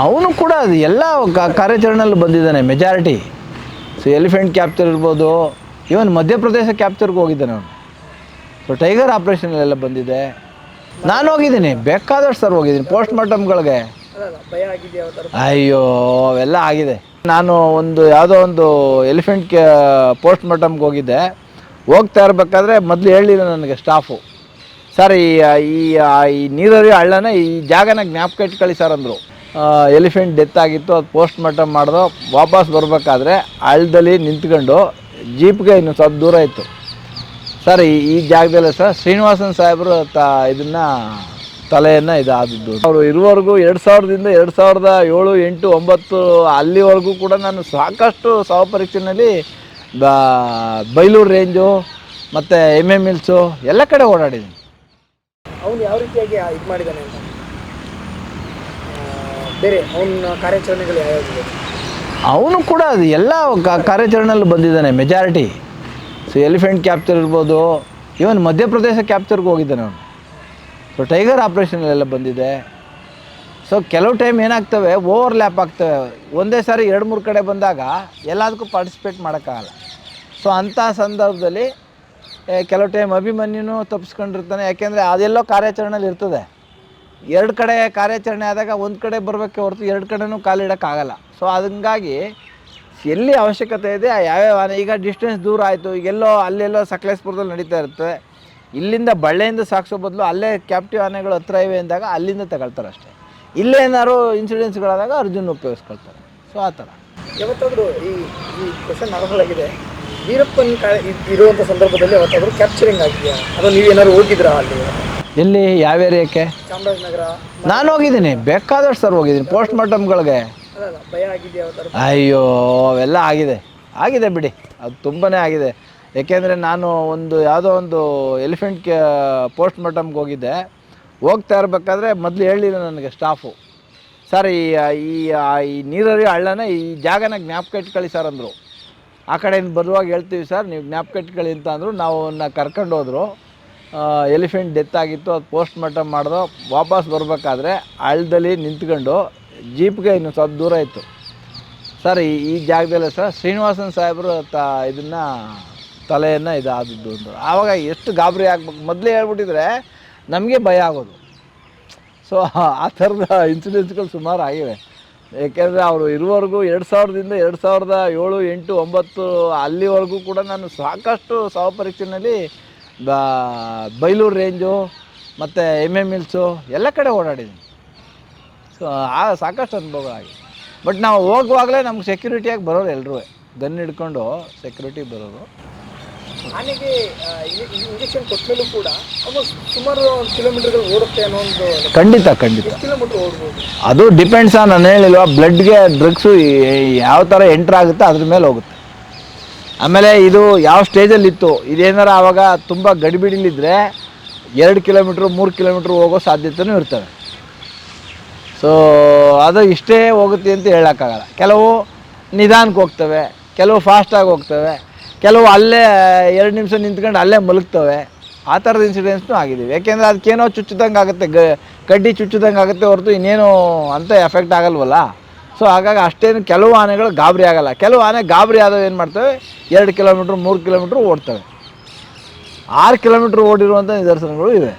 ಅವನು ಕೂಡ ಅದು ಎಲ್ಲ ಕಾರ್ಯಾಚರಣೆಯಲ್ಲೂ ಬಂದಿದ್ದಾನೆ ಮೆಜಾರಿಟಿ ಸೊ ಎಲಿಫೆಂಟ್ ಕ್ಯಾಪ್ಚರ್ ಇರ್ಬೋದು ಈವನ್ ಮಧ್ಯಪ್ರದೇಶ ಕ್ಯಾಪ್ಚರ್ಗೆ ಹೋಗಿದ್ದಾನೆ ಅವನು. ಸೊ ಟೈಗರ್ ಆಪ್ರೇಷನಲ್ಲೆಲ್ಲ ಬಂದಿದೆ. ನಾನು ಹೋಗಿದ್ದೀನಿ, ಬೇಕಾದಷ್ಟು ಸರ್ ಹೋಗಿದ್ದೀನಿ ಪೋಸ್ಟ್ ಮಾರ್ಟಮ್ಗಳಿಗೆ ಅಯ್ಯೋ, ಅವೆಲ್ಲ ಆಗಿದೆ. ನಾನು ಒಂದು, ಯಾವುದೋ ಒಂದು ಎಲಿಫೆಂಟ್ ಕ್ಯಾ ಪೋಸ್ಟ್ ಮಾರ್ಟಮ್ಗೆ ಹೋಗಿದ್ದೆ. ಹೋಗ್ತಾ ಇರಬೇಕಾದ್ರೆ ಮೊದಲು ಹೇಳಿಲ್ಲ ನನಗೆ ಸ್ಟಾಫು ಸರ್ ಈ ಈ ನೀರರಿಯೋ ಹಳ್ಳನ ಈ ಜಾಗನ ಜ್ಞಾಪಕ ಇಟ್ಕೊಳ್ಳಿ ಸರ್ ಅಂದರು. ಎಲಿಫೆಂಟ್ ಡೆತ್ ಆಗಿತ್ತು, ಅದು ಪೋಸ್ಟ್ ಮಾರ್ಟಮ್ ಮಾಡಿದೋ ವಾಪಸ್ ಬರಬೇಕಾದ್ರೆ ಹಳ್ಳದಲ್ಲಿ ನಿಂತ್ಕೊಂಡು ಜೀಪ್ಗೆ ಇನ್ನು ಸ್ವಲ್ಪ ದೂರ ಇತ್ತು. ಸರ್, ಈ ಜಾಗದಲ್ಲೇ ಸರ್, ಶ್ರೀನಿವಾಸನ್ ಸಾಹೇಬರು ತ, ಇದನ್ನು, ತಲೆಯನ್ನು ಇದಾದದ್ದು. ಅವರು ಇರುವವರೆಗೂ ಎರಡು ಸಾವಿರದಿಂದ ಎರಡು ಸಾವಿರದ ಏಳು, ಎಂಟು, ಒಂಬತ್ತು, ಅಲ್ಲಿವರೆಗೂ ಕೂಡ ನಾನು ಸಾಕಷ್ಟು ಸಾವು ಪರೀಕ್ಷೆಯಲ್ಲಿ ಬೈಲೂರು ರೇಂಜು, ಮತ್ತು ಎಂ ಎಂ ಮಿಲ್ಸು ಎಲ್ಲ ಕಡೆ ಓಡಾಡಿದ್ದೀನಿ. ಅವನು ಯಾವ ರೀತಿಯಾಗಿ ಇದು ಮಾಡಿದ್ದಾನೆ ಬೇರೆ ಅವನ ಕಾರ್ಯಾಚರಣೆಗಳು ಯಾವ್ಯಾವ ಅವನು ಕೂಡ ಅದು ಎಲ್ಲ ಕಾರ್ಯಾಚರಣೆಯಲ್ಲೂ ಬಂದಿದ್ದಾನೆ ಮೆಜಾರಿಟಿ ಸೊ ಎಲಿಫೆಂಟ್ ಕ್ಯಾಪ್ಚರ್ ಇರ್ಬೋದು ಇವನ್ ಮಧ್ಯಪ್ರದೇಶ ಕ್ಯಾಪ್ಚರ್ಗೆ ಹೋಗಿದ್ದಾನೆ ಅವನು. ಸೊ ಟೈಗರ್ ಆಪ್ರೇಷನಲ್ಲೆಲ್ಲ ಬಂದಿದೆ. ಸೊ ಕೆಲವು ಟೈಮ್ ಏನಾಗ್ತವೆ ಓವರ್ ಲ್ಯಾಪ್ ಆಗ್ತವೆ. ಒಂದೇ ಸಾರಿ ಎರಡು ಮೂರು ಕಡೆ ಬಂದಾಗ ಎಲ್ಲದಕ್ಕೂ ಪಾರ್ಟಿಸಿಪೇಟ್ ಮಾಡೋಕ್ಕಾಗಲ್ಲ. ಸೊ ಅಂಥ ಸಂದರ್ಭದಲ್ಲಿ ಕೆಲವು ಟೈಮ್ ಅಭಿಮನ್ಯುನು ತಪ್ಪಿಸ್ಕೊಂಡಿರ್ತಾನೆ ಯಾಕೆಂದರೆ ಅದೆಲ್ಲೋ ಕಾರ್ಯಾಚರಣೆಯಲ್ಲಿ ಇರ್ತದೆ. ಎರಡು ಕಡೆ ಕಾರ್ಯಾಚರಣೆ ಆದಾಗ ಒಂದು ಕಡೆ ಬರಬೇಕೆ ಹೊರತು ಎರಡು ಕಡೆನೂ ಕಾಲಿಡೋಕ್ಕಾಗಲ್ಲ ಸೊ ಅದಂಗಾಗಿ ಎಲ್ಲಿ ಅವಶ್ಯಕತೆ ಇದೆ ಯಾವ್ಯಾವ ಈಗ ಡಿಸ್ಟೆನ್ಸ್ ದೂರ ಆಯಿತು ಎಲ್ಲೋ ಅಲ್ಲೆಲ್ಲೋ ಸಕಲೇಶ್ಪುರದಲ್ಲಿ ನಡೀತಾ ಇರುತ್ತೆ. ಇಲ್ಲಿಂದ ಬಳ್ಳೆಯಿಂದ ಸಾಗಿಸೋ ಬದಲು ಅಲ್ಲೇ ಕ್ಯಾಪ್ಟಿವ್ ಆನೆಗಳು ಹತ್ರ ಇವೆ ಅಂದಾಗ ಅಲ್ಲಿಂದ ತಗೊಳ್ತಾರೆ ಅಷ್ಟೇ. ಇಲ್ಲೇ ಏನಾದ್ರು ಇನ್ಸಿಡೆನ್ಸ್ಗಳಾದಾಗ ಅರ್ಜುನ್ ಉಪಯೋಗಿಸ್ಕೊಳ್ತಾರೆ. ಸೊ ಆ ಥರ. ಯಾವತ್ತಾದರೂ ಈ ಈ ಕ್ವಶನ್ ಆಗಿದೆ ವೀರಪ್ಪನ್ ಇರುವಂಥ ಸಂದರ್ಭದಲ್ಲಿ ಯಾವತ್ತಾದರೂ ಕ್ಯಾಪ್ಚರಿಂಗ್ ಆಗಿದೆಯಾ? ಅಥವಾ ನೀವೇನಾದ್ರು ಹೋಗಿದ್ರಾ ಅಲ್ಲಿ? ಎಲ್ಲಿ ಯಾವ ಏರಿಯಾಕ್ಕೆ? ಚಾಮರಾಜನಗರ. ನಾನು ಹೋಗಿದ್ದೀನಿ ಬೇಕಾದಷ್ಟು ಸರ್ ಹೋಗಿದ್ದೀನಿ ಪೋಸ್ಟ್ ಮಾರ್ಟಮ್ಗಳಿಗೆ ಭಯ ಅಯ್ಯೋ ಅವೆಲ್ಲ ಆಗಿದೆ. ಆಗಿದೆ ಬಿಡಿ ಅದು ತುಂಬಾ ಆಗಿದೆ. ಏಕೆಂದರೆ ನಾನು ಒಂದು ಯಾವುದೋ ಒಂದು ಎಲಿಫೆಂಟ್ ಕೆ ಪೋಸ್ಟ್ ಮಾರ್ಟಮ್ಗೆ ಹೋಗಿದ್ದೆ. ಹೋಗ್ತಾ ಇರಬೇಕಾದ್ರೆ ಮೊದಲು ಹೇಳಿಲ್ಲ ನನಗೆ ಸ್ಟಾಫು. ಸರ್ ಈ ಈ ಈ ನೀರರಿಯೋ ಹಳ್ಳನ ಈ ಜಾಗನ ಜ್ಞಾಪಕ ಇಟ್ಕೊಳ್ಳಿ ಸರ್ ಅಂದರು. ಆ ಕಡೆಯಿಂದ ಬರುವಾಗ ಹೇಳ್ತೀವಿ ಸರ್ ನೀವು ಜ್ಞಾಪಕ ಇಟ್ಕೊಳ್ಳಿ ಅಂತ ಅಂದರು ನಾವು ಅವನ್ನ ಕರ್ಕೊಂಡು ಹೋದರು. ಎಲಿಫೆಂಟ್ ಡೆತ್ ಆಗಿತ್ತು, ಅದು ಪೋಸ್ಟ್ ಮಾರ್ಟಮ್ ಮಾಡಿದೋ ವಾಪಸ್ ಬರಬೇಕಾದ್ರೆ ಹಳ್ಳದಲ್ಲಿ ನಿಂತ್ಕೊಂಡು ಜೀಪ್ಗೆ ಇನ್ನು ಸ್ವಲ್ಪ ದೂರ ಇತ್ತು. ಸರ್, ಈ ಜಾಗದಲ್ಲೇ ಸರ್, ಶ್ರೀನಿವಾಸನ್ ಸಾಹೇಬರು ತ, ಇದನ್ನು ತಲೆಯನ್ನು ಇದಾದದ್ದು ಅಂದರು ಆವಾಗ ಎಷ್ಟು ಗಾಬರಿ ಆಗ್ಬೇಕು. ಮೊದಲೇ ಹೇಳ್ಬಿಟ್ಟಿದ್ರೆ ನಮಗೆ ಭಯ ಆಗೋದು. ಸೊ ಆ ಥರದ ಇನ್ಸಿಡೆನ್ಸ್ಗಳು ಸುಮಾರು ಆಗಿವೆ. ಏಕೆಂದರೆ ಅವರು ಇರುವವರೆಗೂ ಎರಡು ಸಾವಿರದಿಂದ ಎರಡು ಸಾವಿರದ ಏಳು ಎಂಟು ಒಂಬತ್ತು ಅಲ್ಲಿವರೆಗೂ ಕೂಡ ನಾನು ಸಾಕಷ್ಟು ಸಹ ಪರೀಕ್ಷೆನಲ್ಲಿ ಬ ಬೈಲೂರು ರೇಂಜು ಮತ್ತು ಎಂ ಎಂ ಮಿಲ್ಸು ಎಲ್ಲ ಕಡೆ ಓಡಾಡಿದ್ದೀನಿ. ಸೊ ಆ ಸಾಕಷ್ಟು ಅನುಭವ ಆಗಿದೆ. ಬಟ್ ನಾವು ಹೋಗುವಾಗಲೇ ನಮ್ಗೆ ಸೆಕ್ಯೂರಿಟಿಯಾಗಿ ಬರೋರು ಎಲ್ಲರೂ ಗನ್ ಹಿಡ್ಕೊಂಡು ಸೆಕ್ಯೂರಿಟಿ ಬರೋರು. ಆನೆಗೆ ಇಂಜೆಕ್ಷನ್ ಕೊಟ್ಟಮೇಲೂ ಕೂಡ ಸುಮಾರು ಕಿಲೋಮೀಟರ್ಗಳು ಓಡುತ್ತೆ ಅನ್ನೋ ಒಂದು ಖಂಡಿತ ಖಂಡಿತ. ಕಿಲೋಮೀಟರ್ ಓಡ್ಬೋದು? ಅದು ಡಿಪೆಂಡ್ಸ್ ಆ ನಾನು ಹೇಳಿಲ್ವಾ ಬ್ಲಡ್ಗೆ ಡ್ರಗ್ಸು ಯಾವ ಥರ ಎಂಟ್ರ್ ಆಗುತ್ತೆ ಅದ್ರ ಮೇಲೆ ಹೋಗುತ್ತೆ. ಆಮೇಲೆ ಇದು ಯಾವ ಸ್ಟೇಜಲ್ಲಿ ಇತ್ತು? ಇದೇನಾರ ಆವಾಗ ತುಂಬ ಗಡಿಬಿಡಿಲಿದ್ದರೆ ಎರಡು ಕಿಲೋಮೀಟ್ರ್, ಮೂರು ಕಿಲೋಮೀಟ್ರ್ ಹೋಗೋ ಸಾಧ್ಯತೆಯೂ ಇರ್ತವೆ. ಸೊ ಅದು ಇಷ್ಟೇ ಹೋಗುತ್ತೆ ಅಂತ ಹೇಳೋಕ್ಕಾಗಲ್ಲ. ಕೆಲವು ನಿಧಾನಕ್ಕೆ ಹೋಗ್ತವೆ, ಕೆಲವು ಫಾಸ್ಟಾಗಿ ಹೋಗ್ತವೆ, ಕೆಲವು ಅಲ್ಲೇ ಎರಡು ನಿಮಿಷ ನಿಂತ್ಕೊಂಡು ಅಲ್ಲೇ ಮಲಗ್ತವೆ. ಆ ಥರದ ಇನ್ಸಿಡೆನ್ಸ್ನೂ ಆಗಿದ್ದೀವಿ ಯಾಕೆಂದರೆ ಅದಕ್ಕೇನೋ ಚುಚ್ಚಿದಂಗೆ ಆಗುತ್ತೆ ಗ ಕಡ್ಡಿ ಚುಚ್ಚಿದಂಗೆ ಆಗುತ್ತೆ ಹೊರತು ಇನ್ನೇನು ಅಂತ ಎಫೆಕ್ಟ್ ಆಗಲ್ವಲ್ಲ? ಸೊ ಹಾಗಾಗಿ ಅಷ್ಟೇನು ಕೆಲವು ಆನೆಗಳು ಗಾಬರಿ ಆಗಲ್ಲ. ಕೆಲವು ಆನೆ ಗಾಬರಿ ಆದವು ಏನು ಮಾಡ್ತವೆ? ಎರಡು ಕಿಲೋಮೀಟ್ರ್, ಮೂರು ಕಿಲೋಮೀಟ್ರ್ ಓಡ್ತವೆ. ಆರು ಕಿಲೋಮೀಟ್ರ್ ಓಡಿರುವಂಥ ನಿದರ್ಶನಗಳು ಇವೆ.